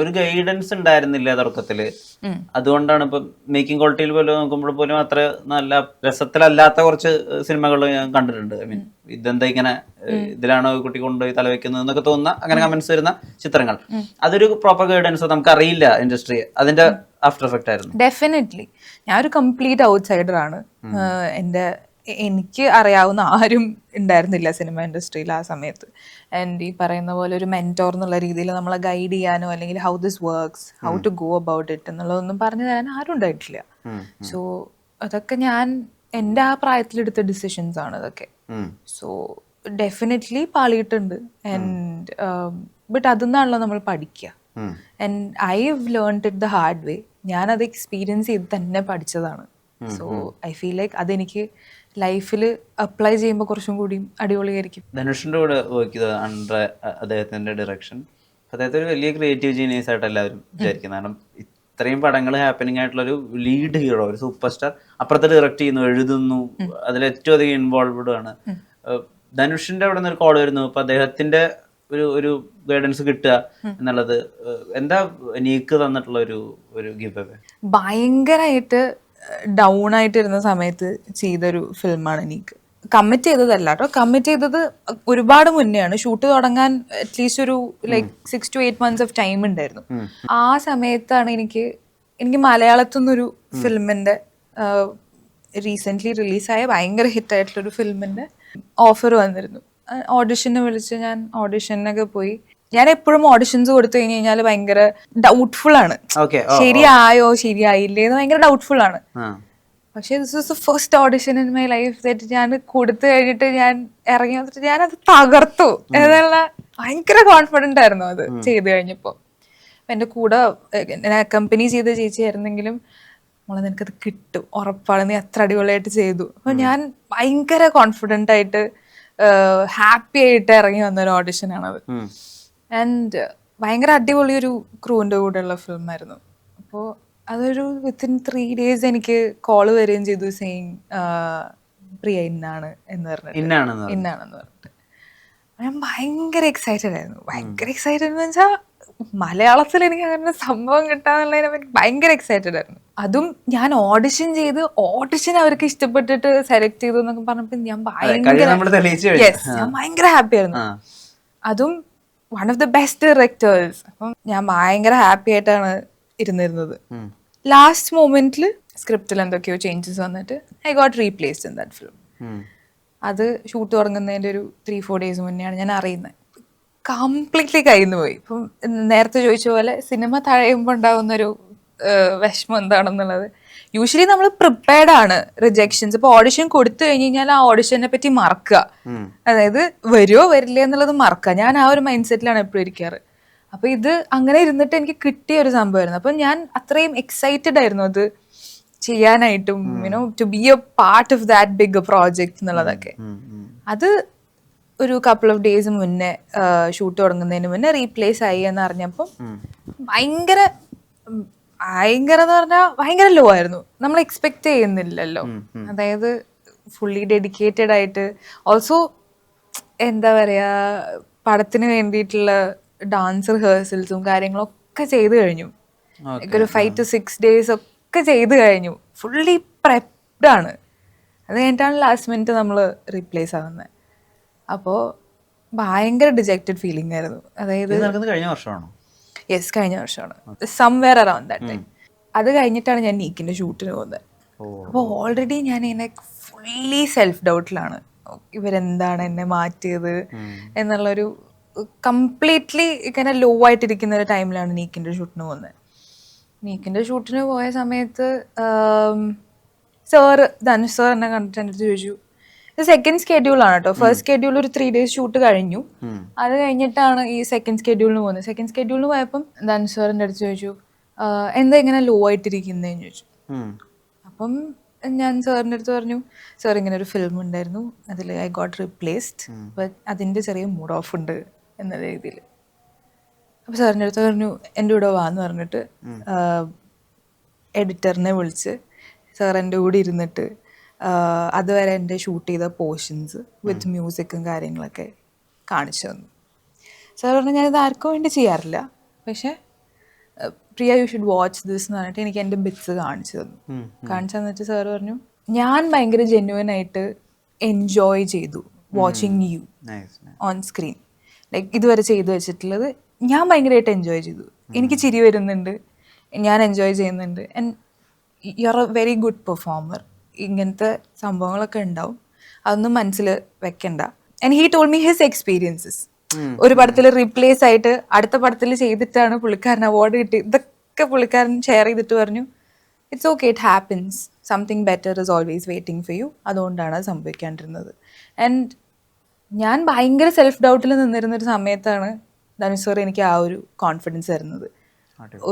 ഒരു ഗൈഡൻസ് ഉണ്ടായിരുന്നില്ല തുടക്കത്തിൽ. അതുകൊണ്ടാണ് ഇപ്പൊ മേക്കിംഗ് ക്വാളിറ്റിയിൽ പോലും നോക്കുമ്പോൾ പോലും അത്ര നല്ല രസത്തിലല്ലാത്ത കുറച്ച് സിനിമകൾ ഞാൻ കണ്ടിട്ടുണ്ട്. ഐ മീൻ ഇതെന്താ ഇങ്ങനെ ഇതിലാണോ കുട്ടി കൊണ്ടുപോയി തലവെക്കുന്നത് എന്നൊക്കെ തോന്നുന്ന അങ്ങനെ കമന്റ്സ് വരുന്ന ചിത്രങ്ങൾ. അതൊരു പ്രോപ്പർ ഗൈഡൻസ് നമുക്ക് അറിയില്ല ഇൻഡസ്ട്രി അതിന്റെ ആഫ്റ്റർ എഫക്റ്റ് ആയിരുന്നു. ഡെഫിനറ്റ്ലി ഞാൻ ഒരു കംപ്ലീറ്റ് ഔട്ട്സൈഡർ ആണ് എന്റെ എനിക്ക് അറിയാവുന്ന ആരും ഉണ്ടായിരുന്നില്ല സിനിമ ഇൻഡസ്ട്രിയിൽ ആ സമയത്ത്. ആൻഡ് ഈ പറയുന്ന പോലെ ഒരു മെന്റോർ എന്നുള്ള രീതിയിൽ നമ്മളെ ഗൈഡ് ചെയ്യാനോ അല്ലെങ്കിൽ how this works how to go about it എന്നുള്ളതൊന്നും പറഞ്ഞു തരാൻ ആരും ഉണ്ടായിട്ടില്ല. സോ അതൊക്കെ ഞാൻ എന്റെ ആ പ്രായത്തിലെടുത്ത ഡിസിഷൻസ് ആണ് അതൊക്കെ. സോ ഡെഫിനറ്റ്ലി പാളിയിട്ടുണ്ട്. ആൻഡ് ബട്ട് അതിൽ നിന്നാണല്ലോ നമ്മൾ പഠിക്കുക. And I have learn it the hard way ഞാനത് എക്സ്പീരിയൻസ് ചെയ്ത് തന്നെ പഠിച്ചതാണ്. സോ ഐ ഫീൽ ലൈക്ക് അതെനിക്ക് ലൈഫിൽ അപ്ലൈ ചെയ്യുമ്പോൾ കുറച്ചും കൂടി അടിപൊളിയായിരിക്കും. ധനുഷിന്റെ കൂടെ വർക്ക് ചെയ്ത അണ്ടർ അദ്ദേഹത്തിന്റെ ഡയറക്ഷൻ അദ്ദേഹത്തെ ഒരു വലിയ ക്രിയേറ്റീവ് ജീനിയസ് ആയിട്ട് എല്ലാവരും വിചാരിക്കുന്നത് കാരണം ഇത്രയും പടങ്ങൾ ഹാപ്പനിങ് ആയിട്ടുള്ള ഒരു ലീഡ് ഹീറോ ഒരു സൂപ്പർ സ്റ്റാർ അപ്പുറത്ത് ഡയറക്റ്റ് ചെയ്യുന്നു എഴുതുന്നു അതിൽ ഏറ്റവും അധികം ഇൻവോൾവ്ഡ് ആണ്. ധനുഷിന്റെ അവിടെ നിന്ന് ഒരു കോൾ വരുന്നു അപ്പൊ അദ്ദേഹത്തിന്റെ ഒരു ഒരു ഗൈഡൻസ് കിട്ടുക എന്നുള്ളത് എന്താ നീക്ക് തന്നിട്ടുള്ള ഒരു ഒരു ഗിവ് ഭയങ്കരമായിട്ട് ഡൗൺ ആയിട്ടിരുന്ന സമയത്ത് ചെയ്തൊരു ഫിലിമാണ് എനിക്ക്. കമ്മിറ്റ് ചെയ്തതല്ല കേട്ടോ. കമ്മിറ്റ് ചെയ്തത് ഒരുപാട് മുന്നെയാണ്. ഷൂട്ട് തുടങ്ങാൻ അറ്റ്ലീസ്റ്റ് ഒരു like six to eight months of time ഉണ്ടായിരുന്നു. ആ സമയത്താണ് എനിക്ക് എനിക്ക് മലയാളത്തിൽ നിന്നൊരു ഫിലിമിന്റെ റീസെന്റ് റിലീസായ ഭയങ്കര ഹിറ്റ് ആയിട്ടുള്ള ഒരു ഫിലിമിന്റെ ഓഫർ വന്നിരുന്നു ഓഡിഷന് വിളിച്ച് ഞാൻ ഓഡിഷനൊക്കെ പോയി ഞാൻ എപ്പോഴും ഓഡിഷൻസ് കൊടുത്തു കഴിഞ്ഞ് കഴിഞ്ഞാൽ ഭയങ്കര ഡൗട്ട്ഫുൾ ആണ്. ഓക്കെ ശരിയായോ ശരിയായില്ലേ എന്ന് ഭയങ്കര ഡൗട്ട്ഫുൾ ആണ്. പക്ഷെ this is the first audition in my life that ഞാൻ കൊടുത്തു കഴിഞ്ഞിട്ട് ഞാൻ ഇറങ്ങി വന്നിട്ട് ഞാൻ അത് തകർത്തു എന്നുള്ള ഭയങ്കര കോൺഫിഡന്റ് ആയിരുന്നു അത് ചെയ്തു കഴിഞ്ഞപ്പോൾ എന്റെ കൂടെ കമ്പനി ചെയ്ത ചേച്ചിയായിരുന്നെങ്കിലും മോളെ നിനക്കത് കിട്ടും ഉറപ്പാണ് നീ അത്ര അടിപൊളിയായിട്ട് ചെയ്തു. അപ്പൊ ഞാൻ ഭയങ്കര കോൺഫിഡന്റ് ആയിട്ട് ഹാപ്പി ആയിട്ട് ഇറങ്ങി വന്ന ഒരു ഓഡിഷനാണത് ഉം. ആൻഡ് ഭയങ്കര അടിപൊളി ഒരു ക്രൂവിന്റെ കൂടെയുള്ള ഫിലിമായിരുന്നു. അപ്പോൾ അതൊരു വിത്തിൻ ത്രീ ഡേയ്സ് എനിക്ക് കോൾ വരികയും ചെയ്തു സെയിം പ്രിയ ഇന്നാണ് എന്ന് പറഞ്ഞിട്ട്. ഇന്നാണെന്ന്. ഇന്നാണെന്ന് പറഞ്ഞിട്ട്. ഞാൻ ഭയങ്കര എക്സൈറ്റഡ് ആയിരുന്നു. ഭയങ്കര എക്സൈറ്റഡ് എന്ന് വെച്ചാൽ മലയാളത്തിൽ എനിക്ക് അങ്ങനെ സംഭവം കിട്ടാന്നുള്ളതിനെ പറ്റി ഭയങ്കര എക്സൈറ്റഡ് ആയിരുന്നു. അതും ഞാൻ ഓഡിഷൻ ചെയ്ത് ഓഡിഷൻ അവർക്ക് ഇഷ്ടപ്പെട്ടിട്ട് സെലക്ട് ചെയ്തു എന്നൊക്കെ പറഞ്ഞപ്പോൾ ഞാൻ ഭയങ്കര ഞാൻ ഹാപ്പി ആയിരുന്നു. അതും one of the best directors അപ്പം ഞാൻ ഭയങ്കര ഹാപ്പി ആയിട്ടാണ് ഇരുന്നിരുന്നത്. ലാസ്റ്റ് മൊമെന്റിൽ സ്ക്രിപ്റ്റിൽ എന്തൊക്കെയോ ചേഞ്ചസ് വന്നിട്ട് I got replaced in that film. അത് ഷൂട്ട് തുടങ്ങുന്നതിന്റെ ഒരു ത്രീ ഫോർ ഡേയ്സ് മുന്നെയാണ് ഞാൻ അറിയുന്നത്. കംപ്ലീറ്റ്ലി കയ്യിൽ നിന്ന് പോയി. ഇപ്പം നേരത്തെ ചോദിച്ച പോലെ സിനിമ തഴയുമ്പോൾ ഉണ്ടാകുന്നൊരു വിഷമം എന്താണെന്നുള്ളത്. യൂഷ്വലി നമ്മൾ പ്രിപ്പയർഡ് ആണ് റിജക്ഷൻസ് ഇപ്പൊ ഓഡിഷൻ കൊടുത്തു കഴിഞ്ഞ് കഴിഞ്ഞാൽ ആ ഓഡിഷനെ പറ്റി മറക്കുക. അതായത് വരുമോ വരില്ല എന്നുള്ളത് മറക്കുക. ഞാൻ ആ ഒരു മൈൻഡ് സെറ്റിലാണ് എപ്പോഴും ഇരിക്കാറ്. അപ്പൊ ഇത് അങ്ങനെ ഇരുന്നിട്ട് എനിക്ക് കിട്ടിയ ഒരു സംഭവമായിരുന്നു. അപ്പൊ ഞാൻ അത്രയും എക്സൈറ്റഡ് ആയിരുന്നു അത് ചെയ്യാനായിട്ടും you know to be a part of that big project എന്നുള്ളതൊക്കെ. അത് ഒരു കപ്പിൾ ഓഫ് ഡേയ്സ് മുന്നേ ഷൂട്ട് തുടങ്ങുന്നതിന് മുന്നേ റീപ്ലേസ് ആയി എന്ന് അറിഞ്ഞപ്പം ഭയങ്കര ഭയങ്കര എന്ന് പറഞ്ഞാൽ ഭയങ്കര ലോ ആയിരുന്നു. നമ്മൾ എക്സ്പെക്ട് ചെയ്യുന്നില്ലല്ലോ. അതായത് ഫുള്ളി ഡെഡിക്കേറ്റഡ് ആയിട്ട്. ഓൾസോ എന്താ പറയാ പടത്തിന് വേണ്ടിയിട്ടുള്ള ഡാൻസ് റിഹേഴ്സൽസും കാര്യങ്ങളൊക്കെ ചെയ്തു കഴിഞ്ഞു. ഒരു ഫൈവ് ടു സിക്സ് ഡേയ്സ് ഒക്കെ ചെയ്തു കഴിഞ്ഞു. ഫുള്ളി പ്രെപ്ഡ് ആണ്. അത് കഴിഞ്ഞിട്ടാണ് ലാസ്റ്റ് മിനിറ്റ് നമ്മൾ റീപ്ലേസ് ആവുന്നത് അപ്പോൾ ഭയങ്കര ഡിജക്റ്റഡ് ഫീലിംഗ് ആയിരുന്നു. അതായത് കഴിഞ്ഞ വർഷമാണോ? യെസ് കഴിഞ്ഞ വർഷമാണ്. സംവെയർ അറൌണ്ട് ദാറ്റ് ടൈം അത് കഴിഞ്ഞിട്ടാണ് ഞാൻ നീക്കിന്റെ ഷൂട്ടിന് പോകുന്നത്. അപ്പോൾ ഓൾറെഡി ഞാൻ ഇങ്ങനെ ഫുള്ളി സെൽഫ് ഡൗട്ടിലാണ് ഇവരെന്താണ് എന്നെ മാറ്റിയത് എന്നുള്ളൊരു കംപ്ലീറ്റ്ലി ഇങ്ങനെ ലോ ആയിട്ടിരിക്കുന്ന ഒരു ടൈമിലാണ് നീക്കിന്റെ ഷൂട്ടിന് പോകുന്നത്. നീക്കിന്റെ ഷൂട്ടിന് പോയ സമയത്ത് സാറ് ധനുഷ് സാർ എന്നെ കണ്ടിട്ട് എന്റെ അടുത്ത് ചോദിച്ചു സെക്കൻഡ് സ്കെഡ്യൂൾ ആണ് കേട്ടോ. ഫസ്റ്റ് സ്കെഡ്യൂൾ ഒരു ത്രീ ഡേയ്സ് ഷൂട്ട് കഴിഞ്ഞു. അത് കഴിഞ്ഞിട്ടാണ് ഈ സെക്കൻഡ് സ്കെഡ്യൂളിന് പോകുന്നത്. സെക്കൻഡ് സ്കെഡ്യൂളിന് പോയപ്പം ധനുസ്വറിന്റെ അടുത്ത് ചോദിച്ചു എന്താ ഇങ്ങനെ ലോ ആയിട്ടിരിക്കുന്നതെന്ന് ചോദിച്ചു. അപ്പം ഞാൻ സാറിന്റെ അടുത്ത് പറഞ്ഞു സാർ ഇങ്ങനെ ഒരു ഫിലിം ഉണ്ടായിരുന്നു. അതിൽ ഐ ഗോട്ട് റീപ്ലേസ്ഡ് ബട്ട് അതിന്റെ ചെറിയ മൂഡ് ഓഫ് ഉണ്ട് എന്ന രീതിയിൽ. അപ്പോൾ സാറിന്റെ അടുത്ത് പറഞ്ഞു എന്റെ കൂടെ വാന്ന് പറഞ്ഞിട്ട് എഡിറ്ററിനെ വിളിച്ച് സാർ എന്റെ കൂടെ ഇരുന്നിട്ട് അതുവരെ എന്റെ ഷൂട്ട് ചെയ്ത പോർഷൻസ് വിത്ത് മ്യൂസിക്കും കാര്യങ്ങളൊക്കെ കാണിച്ചു തന്നു. സാർ പറഞ്ഞു ഞാനിത് ആർക്കും വേണ്ടി ചെയ്യാറില്ല. പക്ഷേ Priya you should watch this എന്ന് പറഞ്ഞിട്ട് എനിക്ക് എന്റെ ബിറ്റ്സ് കാണിച്ചു തന്നു. കാണിച്ചു തന്നിട്ട് സാർ പറഞ്ഞു ഞാൻ ഭയങ്കര ജെന്യുവൻ ആയിട്ട് എൻജോയ് ചെയ്തു watching you on screen like ഇതുവരെ ചെയ്തു വെച്ചിട്ടുള്ളത് ഞാൻ ഭയങ്കരമായിട്ട് എൻജോയ് ചെയ്തു. എനിക്ക് ചിരി വരുന്നുണ്ട്. ഞാൻ എൻജോയ് ചെയ്യുന്നുണ്ട്. And you are a very good performer ഇങ്ങനത്തെ സംഭവങ്ങളൊക്കെ ഉണ്ടാവും. അതൊന്നും മനസ്സിൽ വെക്കണ്ട. And he told me his experiences ഒരു പടത്തിൽ റീപ്ലേസ് ആയിട്ട് അടുത്ത പടത്തിൽ ചെയ്തിട്ടാണ് പുള്ളിക്കാരൻ അവാർഡ് കിട്ടി. ഇതൊക്കെ പുള്ളിക്കാരൻ ഷെയർ ചെയ്തിട്ട് പറഞ്ഞു it's okay it happens something better is always waiting for you അതുകൊണ്ടാണ് അത് സംഭവിക്കാണ്ടിരുന്നത്. ആൻഡ് ഞാൻ ഭയങ്കര സെൽഫ് ഡൗട്ടിൽ നിന്നിരുന്ന ഒരു സമയത്താണ് ധനുഷ് സാർ എനിക്ക് ആ ഒരു കോൺഫിഡൻസ് തരുന്നത്.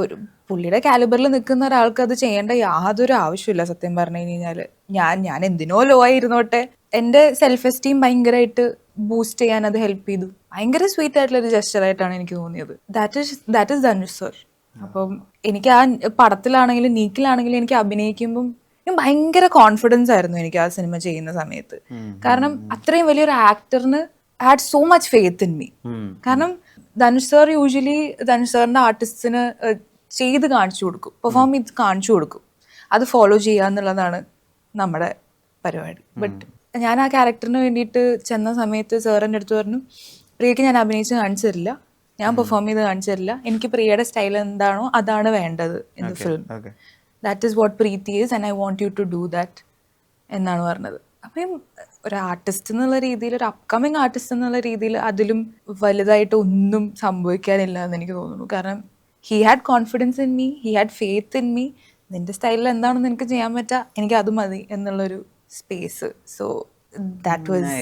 ഒരു പുള്ളിയുടെ കാലിബറിൽ നിൽക്കുന്ന ഒരാൾക്ക് അത് ചെയ്യേണ്ട യാതൊരു ആവശ്യമില്ല സത്യം പറഞ്ഞു കഴിഞ്ഞാൽ ഞാൻ ഞാൻ എന്തിനോ ലോ ആയിരുന്നോട്ടെ. എന്റെ സെൽഫ് എസ്റ്റീം ഭയങ്കരമായിട്ട് ബൂസ്റ്റ് ചെയ്യാൻ അത് ഹെൽപ്പ് ചെയ്തു. ഭയങ്കര സ്വീറ്റ് ആയിട്ടുള്ള ഒരു ജസ്റ്റർ ആയിട്ടാണ് എനിക്ക് തോന്നിയത്. That is that is Dhanush sir അപ്പം എനിക്ക് ആ പടത്തിലാണെങ്കിലും നീക്കിലാണെങ്കിലും എനിക്ക് അഭിനയിക്കുമ്പം ഭയങ്കര കോൺഫിഡൻസ് ആയിരുന്നു എനിക്ക് ആ സിനിമ ചെയ്യുന്ന സമയത്ത്. കാരണം അത്രയും വലിയൊരു ആക്ടറിന് had so much faith in me കാരണം ധനുഷ് സാർ യൂഷ്വലി ധനുഷ് സാറിന്റെ ആർട്ടിസ്റ്റിന് ചെയ്ത് കാണിച്ചു കൊടുക്കും. പെർഫോം ചെയ്ത് കാണിച്ചു കൊടുക്കും. അത് ഫോളോ ചെയ്യുക എന്നുള്ളതാണ് നമ്മുടെ പരിപാടി. ബട്ട് ഞാൻ ആ ക്യാരക്ടറിന് വേണ്ടിയിട്ട് ചെന്ന സമയത്ത് സാർ എന്റെ അടുത്ത് പറഞ്ഞു പ്രിയക്ക് ഞാൻ അഭിനയിച്ച് കാണിച്ചു തരില്ല. ഞാൻ പെർഫോം ചെയ്ത് കാണിച്ചു തരില്ല. എനിക്ക് പ്രിയയുടെ സ്റ്റൈൽ എന്താണോ അതാണ് വേണ്ടത് in the film that is what Preethi is and I want you to do that എന്നാണ് പറഞ്ഞത്. അപ്പം ഒരു ആർട്ടിസ്റ്റ് എന്നുള്ള രീതിയിൽ ഒരു അപ്കമിങ് ആർട്ടിസ്റ്റ് എന്നുള്ള രീതിയിൽ അതിലും വലുതായിട്ട് ഒന്നും സംഭവിക്കാനില്ല എന്ന് എനിക്ക് തോന്നുന്നു. കാരണം he had confidence in me he had faith in me നിന്റെ സ്റ്റൈലിൽ എന്താണെന്ന് എനിക്ക് ചെയ്യാൻ പറ്റുക എനിക്ക് അത് മതി എന്നുള്ളൊരു സ്പേസ് സോ ദാറ്റ് വാസ്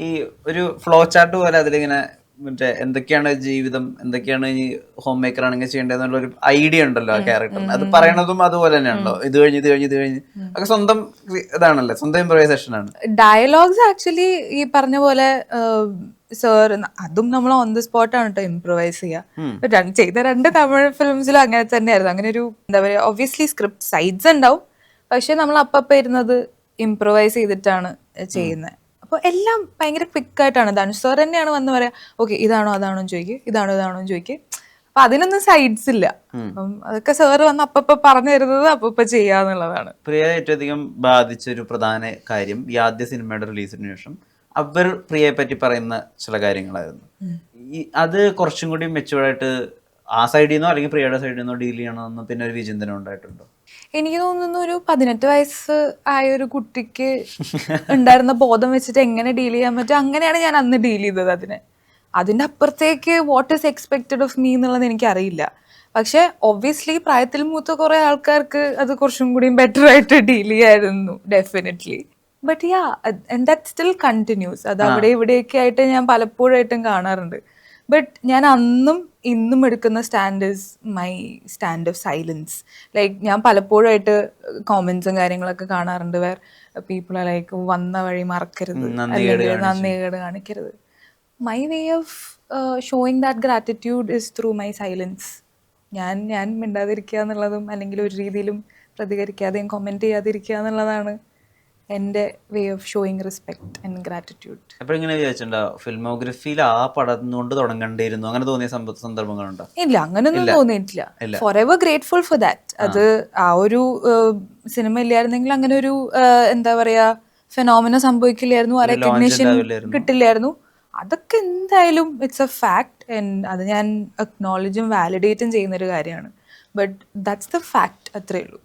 ഈ ഒരു ഫ്ലോ ചാർട്ട് പോലെ അതിലിങ്ങനെ മറ്റേ എന്തൊക്കെയാണ് ജീവിതം എന്തൊക്കെയാണ് ഈ ഹോം മേക്കർ ആണെങ്കിൽ ചെയ്യേണ്ടതെന്നുള്ള ഒരു ഐഡിയ ഉണ്ടല്ലോ ആ ക്യാരക്ടർ അത് പറയണതും അതുപോലെ തന്നെയാണല്ലോ ഇത് കഴിഞ്ഞ് ഇത് കഴിഞ്ഞ് ഇത് കഴിഞ്ഞ്. ഒക്കെ സ്വന്തം ഇതാണല്ലേ സ്വന്തം ഇംപ്രൈസേഷൻ ആണ്. ഡയലോഗ്സ് ആക്ച്വലി ഈ പറഞ്ഞ പോലെ സർ അതും നമ്മൾ ഓൺ ദി സ്പോട്ടാണ് കേട്ടോ ഇംപ്രൂവൈസ് ചെയ്യുക ചെയ്ത രണ്ട് തമിഴ് ഫിലിംസിലും അങ്ങനെ തന്നെയായിരുന്നു. അങ്ങനെ ഒരു എന്താ പറയുക ഒബ്വിയസ്ലി സ്ക്രിപ്റ്റ് സൈഡ്സ് ഉണ്ടാവും. പക്ഷെ നമ്മൾ അപ്പം ഇരുന്നത് ഇംപ്രൂവൈസ് ചെയ്തിട്ടാണ് ചെയ്യുന്നത് അപ്പോൾ എല്ലാം ഭയങ്കര ക്വിക്കായിട്ടാണ് ധനുഷ് സാർ തന്നെയാണ് വന്ന് പറയാ ഓക്കെ ഇതാണോ അതാണോ ചോദിക്കുക ഇതാണോ ഇതാണോ ചോദിക്കുക അപ്പൊ അതിനൊന്നും സൈഡ്സ് ഇല്ല. അപ്പം അതൊക്കെ സാറ് വന്ന് അപ്പപ്പ പറഞ്ഞു തരുന്നത് അപ്പപ്പ ചെയ്യാന്നുള്ളതാണ് പ്രിയ ഏറ്റവും അധികം ബാധിച്ച ഒരു പ്രധാന കാര്യം ഈ ആദ്യ സിനിമയുടെ റിലീസിന് ശേഷം അവർ പ്രിയയെ പറ്റി പറയുന്ന ചില കാര്യങ്ങളായിരുന്നു. ഈ അത് കുറച്ചും കൂടി മെച്ചുവേർഡായിട്ട് ആ സൈഡിൽ നിന്നോ അല്ലെങ്കിൽ പ്രിയയുടെ സൈഡിൽ നിന്നോ ഡീൽ ചെയ്യണമെന്ന് പിന്നെ ഒരു വിചിന്തനം ഉണ്ടായിട്ടുണ്ടോ? എനിക്ക് തോന്നുന്നു ഒരു പതിനെട്ട് വയസ്സ് ആയ ഒരു കുട്ടിക്ക് ഉണ്ടായിരുന്ന ബോധം വെച്ചിട്ട് എങ്ങനെ ഡീൽ ചെയ്യാൻ പറ്റും? അങ്ങനെയാണ് ഞാൻ അന്ന് ഡീൽ ചെയ്തത് അതിന്. അതിന്റെ അപ്പുറത്തേക്ക് what is expected of me എന്നുള്ളത് എനിക്കറിയില്ല. പക്ഷെ ഒബ്വിയസ്ലി പ്രായത്തിൽ മൂത്ത കുറെ ആൾക്കാർക്ക് അത് കുറച്ചും കൂടി ബെറ്റർ ആയിട്ട് ഡീൽ ചെയ്യായിരുന്നു definitely but yeah that still continues അത് അവിടെ ഇവിടെയൊക്കെ ആയിട്ട് ഞാൻ പലപ്പോഴായിട്ടും കാണാറുണ്ട്. ബട്ട് ഞാൻ അന്നും ഇന്നും എടുക്കുന്ന stand is my stand of silence like ഞാൻ പലപ്പോഴായിട്ട് കോമൻസും കാര്യങ്ങളൊക്കെ കാണാറുണ്ട്. വേർ പീപ്പിൾ ലൈക്ക് വന്ന വഴി മറക്കരുത്. അല്ലെങ്കിൽ നന്ദികേട് കാണിക്കരുത്. My way of showing that gratitude is through my silence ഞാൻ ഞാൻ മിണ്ടാതിരിക്കുക എന്നുള്ളതും അല്ലെങ്കിൽ ഒരു രീതിയിലും പ്രതികരിക്കാതെയും കമന്റ് ചെയ്യാതിരിക്കുക എന്നുള്ളതാണ് എന്റെ way of showing respect and gratitude അപ്പോൾ ഇങ്ങനെ വിചാരിച്ചിട്ടുണ്ടോ? ഫിലിമോഗ്രഫിയിൽ ആ പടം കൊണ്ട് തുടങ്ങേണ്ടിയിരുന്നു? അങ്ങനെ തോന്നിയ സന്ദർഭങ്ങളുണ്ടോ? ഇല്ല അങ്ങനെയൊന്നും തോന്നിയിട്ടില്ല. For ever grateful for that അത് ആ ഒരു സിനിമ ഇല്ലായിരുന്നെങ്കിൽ അങ്ങനെ ഒരു എന്താ പറയാ ഫെനോമിന സംഭവിക്കില്ലായിരുന്നു. ആ റെക്കഗ്നേഷൻ കിട്ടില്ലായിരുന്നു. അതൊക്കെ എന്തായാലും ഇറ്റ്സ് എ ഫാക്ട് ആൻഡ് അത് ഞാൻ അക്നോളജും വാലിഡേറ്റും ചെയ്യുന്ന ഒരു കാര്യമാണ്. ബട്ട് ദാറ്റ്സ് ദ ഫാക്ട് അത്രേ ഉള്ളൂ.